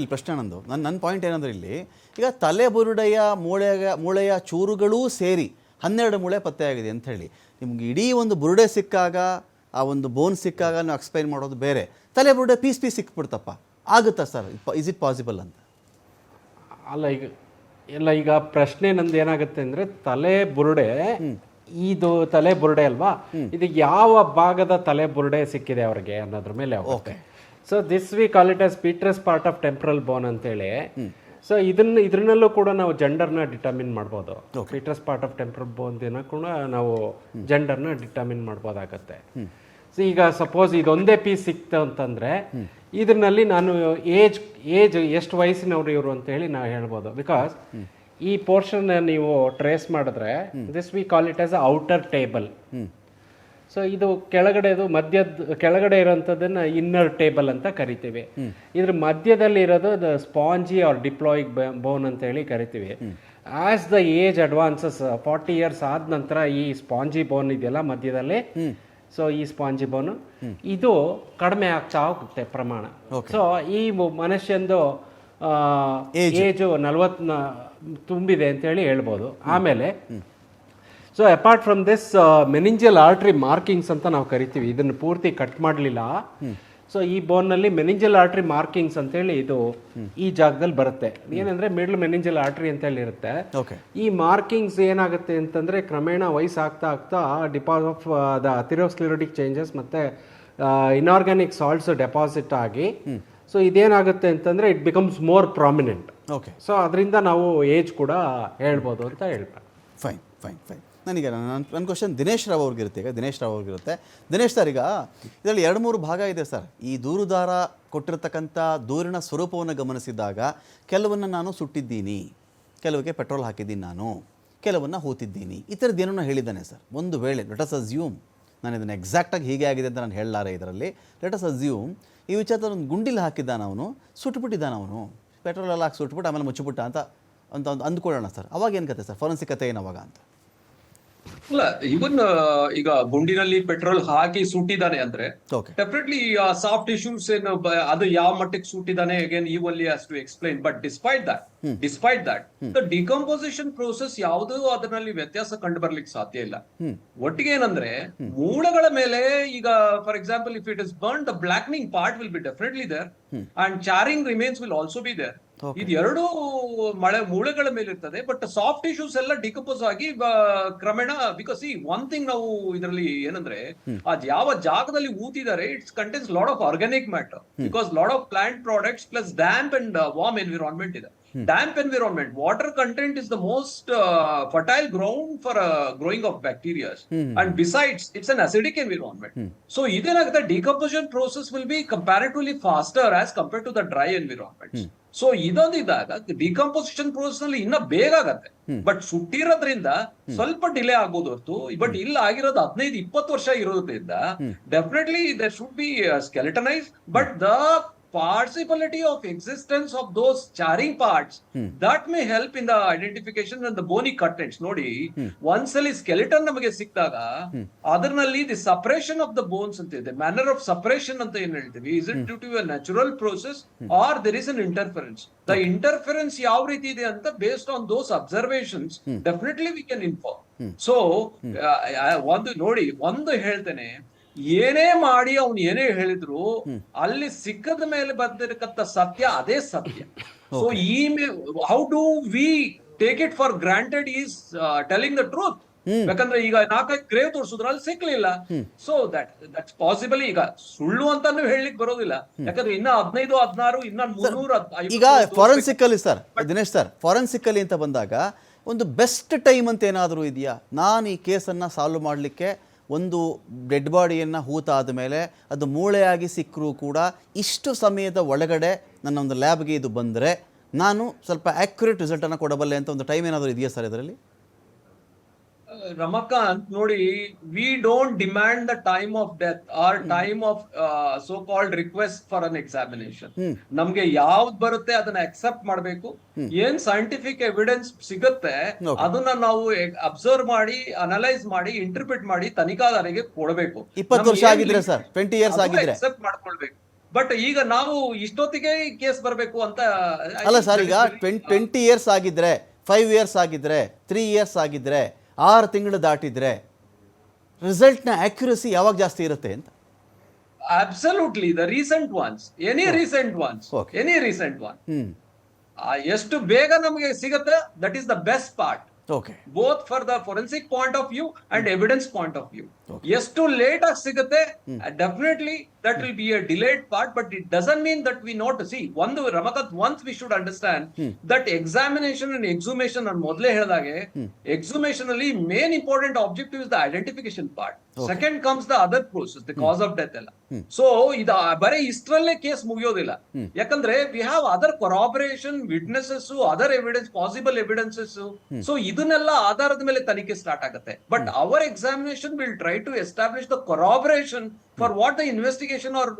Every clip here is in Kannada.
ಇಲ್ಲಿ ಪ್ರಶ್ನೆ ನಂದು. ನನ್ನ ನನ್ನ ಪಾಯಿಂಟ್ ಏನಂದ್ರೆ ಇಲ್ಲಿ ಈಗ ತಲೆ ಬುರುಡೆಯ ಮೂಳೆಯ ಮೂಳೆಯ ಚೂರುಗಳೂ ಸೇರಿ ಹನ್ನೆರಡು ಮೂಳೆ ಪತ್ತೆಯಾಗಿದೆ ಅಂತ ಹೇಳಿ. ನಿಮ್ಗೆ ಇಡೀ ಒಂದು ಬುರುಡೆ ಸಿಕ್ಕಾಗ ಆ ಒಂದು ಬೋನ್ ಸಿಕ್ಕಾಗ ನಾವು ಎಕ್ಸ್ಪ್ಲೈನ್ ಮಾಡೋದು ಬೇರೆ. ತಲೆ ಬುರುಡೆ ಪೀಸ್ ಪೀಸ್ ಸಿಕ್ಬಿಡ್ತಪ್ಪ. ಆಗುತ್ತಾ ಸರ್ ಇಸ್ ಇಟ್ ಪಾಸಿಬಲ್ ಅಂತ? ಅಲ್ಲ ಈಗ ಎಲ್ಲ ಈಗ ಪ್ರಶ್ನೆ ನಂದು ಏನಾಗುತ್ತೆ ಅಂದ್ರೆ ತಲೆ ಬುರುಡೆ ಇದು ತಲೆ ಬುರುಡೆ ಅಲ್ವಾ ಇದು ಯಾವ ಭಾಗದ ತಲೆ ಬುರುಡೆ ಸಿಕ್ಕಿದೆ ಅವ್ರಿಗೆ ಅನ್ನೋದ್ರ ಮೇಲೆ ಹೋಗುತ್ತೆ so this we call it as petrous part of temporal bone ಅಂತೇಳಿ. ಸೊ ಇದನ್ನ ಇದ್ರಲ್ಲೂ ಕೂಡ ನಾವು ಜೆಂಡರ್ನ ಡಿಟರ್ಮಿನ್ ಮಾಡ್ಬೋದು. Petrous part of temporal bone ದಿನ ಕೂಡ ನಾವು ಜೆಂಡರ್ನ ಡಿಟರ್ಮಿನ್ ಮಾಡ್ಬೋದಾಗತ್ತೆ. ಸೊ ಈಗ ಸಪೋಸ್ ಇದೊಂದೇ ಪೀಸ್ ಸಿಕ್ತು ಅಂತಂದ್ರೆ ಇದರಲ್ಲಿ ನಾನು ಏಜ್ ಏಜ್ ಎಷ್ಟು ವಯಸ್ಸಿನವ್ರು ಇವರು ಅಂತ ಹೇಳಿ ನಾವು ಹೇಳ್ಬೋದು. ಬಿಕಾಸ್ ಈ ಪೋರ್ಷನ್ ನೀವು ಟ್ರೇಸ್ ಮಾಡಿದ್ರೆ this we call it as outer table so ಇದು ಕೆಳಗಡೆದು ಮಧ್ಯದ ಕೆಳಗಡೆ ಇರೋಂಥದ್ದನ್ನ ಇನ್ನರ್ ಟೇಬಲ್ ಅಂತ ಕರಿತೀವಿ. ಇದ್ರ ಮಧ್ಯದಲ್ಲಿ ಇರೋದು ಸ್ಪಾಂಜಿ ಆರ್ ಡಿಪ್ಲಾಯಿಕ್ ಬೋನ್ ಅಂತ ಹೇಳಿ ಕರಿತೀವಿ. As the age advances forty years ಆದ ನಂತರ ಈ ಸ್ಪಾಂಜಿ ಬೋನ್ ಇದೆಯಲ್ಲ ಮಧ್ಯದಲ್ಲಿ? ಸೊ ಈ ಸ್ಪಾಂಜಿ ಬೋನು ಇದು ಕಡಿಮೆ ಆಗ್ತಾ ಹೋಗುತ್ತೆ ಪ್ರಮಾಣ. ಸೊ ಈ ಮನುಷ್ಯಂದು ಏಜು ನಲ್ವತ್ನ ತುಂಬಿದೆ ಅಂತ ಹೇಳಿ ಹೇಳ್ಬೋದು. ಆಮೇಲೆ so apart from this meningeal artery markings ಅಂತ ನಾವು ಕರಿತೀವಿ. ಇದನ್ನು ಪೂರ್ತಿ ಕಟ್ ಮಾಡಲಿಲ್ಲ. ಸೊ ಈ ಬೋನ್ನಲ್ಲಿ ಮೆನಿಂಜಲ್ ಆರ್ಟ್ರಿ ಮಾರ್ಕಿಂಗ್ಸ್ ಅಂತೇಳಿ ಇದು ಈ ಜಾಗದಲ್ಲಿ ಬರುತ್ತೆ. ಏನಂದ್ರೆ ಮಿಡ್ಲ್ ಮೆನಿಂಜಲ್ ಆರ್ಟ್ರಿ ಅಂತೇಳಿ ಇರುತ್ತೆ. ಓಕೆ ಈ ಮಾರ್ಕಿಂಗ್ಸ್ ಏನಾಗುತ್ತೆ ಅಂತಂದ್ರೆ ಕ್ರಮೇಣ ವಯಸ್ಸು ಆಗ್ತಾ ಆಗ್ತಾ deposit of the atherosclerotic changes ಮತ್ತೆ ಇನ್ಆರ್ಗ್ಯಾನಿಕ್ ಸಾಲ್ಟ್ಸ್ ಡೆಪಾಸಿಟ್ ಆಗಿ ಸೊ ಇದೇನಾಗುತ್ತೆ ಅಂತಂದ್ರೆ it becomes more prominent okay so ಅದರಿಂದ ನಾವು ಏಜ್ ಕೂಡ ಹೇಳ್ಬೋದು ಅಂತ ಹೇಳ್ಬೇಕು ಫೈನ್ ಫೈನ್ ಫೈನ್ ನನಗೆ ನನ್ನ ನನ್ನ ಕ್ವಶನ್ ದಿನೇಶ್ ರಾವ್ ಅವ್ರಿಗಿರುತ್ತೆ ಈಗ ದಿನೇಶ್ ರಾವ್ ಅವ್ರಿಗಿರುತ್ತೆ ದಿನೇಶ್ ಸರ್ ಈಗ ಇದರಲ್ಲಿ ಎರಡು ಮೂರು ಭಾಗ ಇದೆ ಸರ್ ಈ ದೂರುದಾರ ಕೊಟ್ಟಿರತಕ್ಕಂಥ ದೂರಿನ ಸ್ವರೂಪವನ್ನು ಗಮನಿಸಿದಾಗ ಕೆಲವನ್ನು ನಾನು ಸುಟ್ಟಿದ್ದೀನಿ. ಕೆಲವಕ್ಕೆ ಪೆಟ್ರೋಲ್ ಹಾಕಿದ್ದೀನಿ ನಾನು. ಕೆಲವನ್ನು ಹೂತಿದ್ದೀನಿ. ಈ ಥರದ್ದು ಏನೋ ಹೇಳಿದ್ದಾನೆ ಸರ್ ಒಂದು ವೇಳೆ ಲೆಟಸ್ ಅಸ್ಯೂಮ್ ನಾನು ಇದನ್ನು ಎಕ್ಸಾಕ್ಟಾಗಿ ಹೀಗೆ ಆಗಿದೆ ಅಂತ ನಾನು ಹೇಳಲಾರೆ ಇದರಲ್ಲಿ. ಲೆಟಸ್ ಅಸ್ಯೂಮ್ ಈ ವಿಚಾರದ ಒಂದು ಗುಂಡಿಲಿ ಹಾಕಿದ್ದಾನ ಅವನು, ಸುಟ್ಬಿಟ್ಟಿದ್ದಾನ ಅವನು. ಪೆಟ್ರೋಲ್ ಎಲ್ಲ ಹಾಕಿ ಸುಟ್ಬಿಟ್ಟು ಆಮೇಲೆ ಮುಚ್ಚಿಬಿಟ್ಟ ಅಂತ ಅಂತ ಒಂದು ಅಂದ್ಕೊಳ್ಳೋಣ ಸರ್ ಅವಾಗ ಏನು ಕತೆ ಸರ್ ಫೋರೆನ್ಸಿಕ್ ಕತೆ ಏನು ಅವಾಗ ಅಂತ? ಅಲ್ಲ ಇವನ್ ಈಗ ಗುಂಡಿನಲ್ಲಿ ಪೆಟ್ರೋಲ್ ಹಾಕಿ ಸುಟ್ಟಿದ್ದಾನೆ ಅಂದ್ರೆ ಡೆಫಿನೆಟ್ಲಿ ಸಾಫ್ಟ್ ಇಶ್ಯೂಸ್ ಏನು ಅದು ಯಾವ ಮಟ್ಟಿಗೆ ಸುಟ್ಟಿದ್ದಾನೆ ಅಗೇನ್ ಈ only has to explain but despite that despite that the decomposition process ಯಾವುದೂ ಅದರಲ್ಲಿ ವ್ಯತ್ಯಾಸ ಕಂಡು ಬರ್ಲಿಕ್ಕೆ ಸಾಧ್ಯ ಇಲ್ಲ. ಒಟ್ಟಿಗೆ ಏನಂದ್ರೆ ಮೂಳೆಗಳ ಮೇಲೆ ಈಗ for example if it is burn the blackening part will be definitely there and charring remains will also be there ಇದು ಎರಡು ಮಳೆ ಮೂಳೆಗಳ ಮೇಲೆ ಇರ್ತದೆ ಬಟ್ ಸಾಫ್ಟ್ ಇಶ್ಯೂಸ್ ಎಲ್ಲ ಡಿಕಂಪೋಸ್ ಆಗಿ ಕ್ರಮೇಣ ಬಿಕಾಸ್ ಈ ಒನ್ ಥಿಂಗ್ ನಾವು ಇದರಲ್ಲಿ ಏನಂದ್ರೆ ಅದ್ ಯಾವ ಜಾಗದಲ್ಲಿ ಊತಿದ್ದಾರೆ it's contains lot of organic matter because lot of plant products plus damp and warm environment ಇದೆ. Damp environment water content is the most fertile ground for growing of bacterias and besides it's an acidic environment so ಇದೇನಾಗುತ್ತೆ decomposition process will be comparatively faster as compare to the dry environment so ಇದೊಂದಿದ್ದಾಗ decomposition ಪ್ರೋಸೆಸ್ನಲ್ಲಿ ಇನ್ನ ಬೇಗ ಆಗತ್ತೆ. ಬಟ್ ಸುಟ್ಟಿರೋದ್ರಿಂದ ಸ್ವಲ್ಪ ಡಿಲೇ ಆಗ್ಬೋದು ಹೊರತು. ಬಟ್ ಇಲ್ಲ ಆಗಿರೋದು ಹದಿನೈದು ಇಪ್ಪತ್ತು ವರ್ಷ ಇರೋದ್ರಿಂದ definitely they should be skeletonise but the possibility of existence of those charring that that help help the identification and the bony contents ನೋಡಿ ಒಂದ್ಸಲಿ ಸ್ಕೆಲಿಟನ್ ನಮಗೆ ಸಿಕ್ಕಿದಾಗ ಅದರಲ್ಲಿ the separation of the bones ಅಂತ ಇದೆ. ಮ್ಯಾನರ್ ಆಫ್ ಸಪರೇಷನ್ ಅಂತ ಏನ್ ಹೇಳ್ತೀವಿ is it due to a natural process or there is an interference the interference ಯಾವ ರೀತಿ ಇದೆ ಅಂತ based on those observations definitely we can inform so ಒಂದು ನೋಡಿ ಒಂದು ಹೇಳ್ತೇನೆ ಏನೇ ಮಾಡಿ ಅವ್ನು ಏನೇ ಹೇಳಿದ್ರು ಅಲ್ಲಿ ಸಿಕ್ಕದ ಮೇಲೆ ಬಂದಿರಕಂತ ಸತ್ಯ ಅದೇ ಸತ್ಯ. ಸೊ ಈ how do we take it for granted is telling the truth ಯಾಕಂದ್ರೆ ಈಗ ನಾಲ್ಕೈದು ಗ್ರೇವ್ ತೋರಿಸಿದ್ರು ಅಲ್ಲಿ ಸಿಕ್ಲಿಲ್ಲ. ಸೊ ದಟ್ ದಟ್ಸ್ ಪಾಸಿಬಲ್ ಈಗ ಸುಳ್ಳು ಅಂತಾನು ಹೇಳಲಿಕ್ಕೆ ಬರೋದಿಲ್ಲ. ಯಾಕಂದ್ರೆ ಇನ್ನ ಹದಿನೈದು ಹದಿನಾರು ಇನ್ನ ಮುನ್ನೂರ ಈಗ ಫಾರೆನ್ಸಿಕ್ಕಲ್ಲಿ ಸರ್ ದಿನೇಶ್ ಸರ್ ಫಾರೆನ್ಸಿಕ್ಕಲ್ಲಿ ಅಂತ ಬಂದಾಗ ಒಂದು ಬೆಸ್ಟ್ ಟೈಮ್ ಅಂತ ಏನಾದರೂ ಇದೆಯಾ? ನಾನು ಈ ಕೇಸನ್ನು ಸಾಲ್ವ್ ಮಾಡಲಿಕ್ಕೆ ಒಂದು ಡೆಡ್ ಬಾಡಿಯನ್ನು ಹೂತಾದ ಮೇಲೆ ಅದು ಮೂಳೆಯಾಗಿ ಸಿಕ್ಕರೂ ಕೂಡ ಇಷ್ಟು ಸಮಯದ ಒಳಗಡೆ ನನ್ನ ಒಂದು ಲ್ಯಾಬ್ಗೆ ಇದು ಬಂದರೆ ನಾನು ಸ್ವಲ್ಪ ಆ್ಯಕ್ಯುರೇಟ್ ರಿಸಲ್ಟನ್ನು ಕೊಡಬಲ್ಲೆ ಅಂತ ಒಂದು ಟೈಮ್ ಏನಾದರೂ ಇದೆಯಾ ಸರ್ ಇದರಲ್ಲಿ? ರಮಕಾಂತ್ ನೋಡಿ we don't demand the time of death or time of so called request for an examination ನಮ್ಗೆ ಯಾವ್ದು ಬರುತ್ತೆ ಅದನ್ನ ಅಕ್ಸೆಪ್ಟ್ ಮಾಡಬೇಕು. ಏನ್ ಸೈಂಟಿಫಿಕ್ ಎವಿಡೆನ್ಸ್ ಸಿಗುತ್ತೆ ಅದನ್ನ ನಾವು ಅಬ್ಸರ್ವ್ ಮಾಡಿ ಅನಲೈಸ್ ಮಾಡಿ ಇಂಟರ್ಪ್ರಿಟ್ ಮಾಡಿ ತನಿಖಾದಾರಿಗೆ ಕೊಡಬೇಕು. ಇಪ್ಪತ್ತು ವರ್ಷ ಆಗಿದ್ರೆ ಸರ್? ಟ್ವೆಂಟಿ ಇಯರ್ಸ್ ಆಗಿದ್ರೆ. ಅಕ್ಸೆಪ್ಟ್ ಮಾಡ್ಕೊಳ್ಬೇಕು. ಬಟ್ ಈಗ ನಾವು ಇಷ್ಟೊತ್ತಿಗೆ ಕೇಸ್ ಬರಬೇಕು ಅಂತ ಅಲ್ಲ ಸರ್ ಈಗ ಟ್ವೆಂಟ್ ಟ್ವೆಂಟಿ ಇಯರ್ಸ್ ಆಗಿದ್ರೆ ಫೈವ್ ಇಯರ್ಸ್ ಆಗಿದ್ರೆ ತ್ರೀ ಇಯರ್ಸ್ ಆಗಿದ್ರೆ ಆರು ತಿಂಗಳು ದಾಟಿದ್ರೆ ರಿಸಲ್ಟ್ನ ಆಕ್ಯುರಸಿ ಯಾವಾಗ ಜಾಸ್ತಿ ಇರುತ್ತೆ ಅಂತ? Absolutely the recent ones any recent ones. Any recent one ಎಷ್ಟು ಬೇಗ ನಮಗೆ ಸಿಗುತ್ತೆ that is the best part okay both for the forensic point of view and evidence point of view ಎಷ್ಟು ಲೇಟ್ ಆಗಿ ಸಿಗುತ್ತೆ definitely that will be a delayed part but it doesn't mean that we not see ಒಂದು Ramakant ones we should understand that examination and exhumation ನಾನು ಮೊದಲೇ ಹೇಳಿದಾಗೆ ಎಕ್ಸುಮೇಷನ್ ಅಲ್ಲಿ main important objective is the identification part second comes the other process the cause of death ಎಲ್ಲ. ಸೊ ಇದು ಬರೀ ಇಷ್ಟರಲ್ಲೇ ಕೇಸ್ ಮುಗಿಯೋದಿಲ್ಲ. ಯಾಕಂದ್ರೆ we have other corroboration witnesses other evidence possible evidences so ಇದನ್ನೆಲ್ಲ ಆಧಾರದ ಮೇಲೆ ತನಿಖೆ ಸ್ಟಾರ್ಟ್ ಆಗುತ್ತೆ. But our examination will try to establish the corroboration for what the investigation are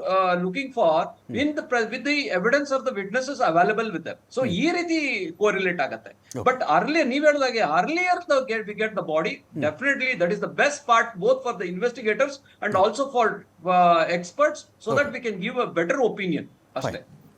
looking for in the with the evidence of the witnesses available with them so ಈ ರೀತಿ ಕೋರಿಲೇಟ್ ಆಗುತ್ತೆ ಬಟ್ ಅರ್ಲಿ ನೀವ್ ಹೇಳಿದಾಗೆ earlier we get the body definitely that is the best part both for the investigators and also for experts so that we can give a better opinion ಅಷ್ಟೇ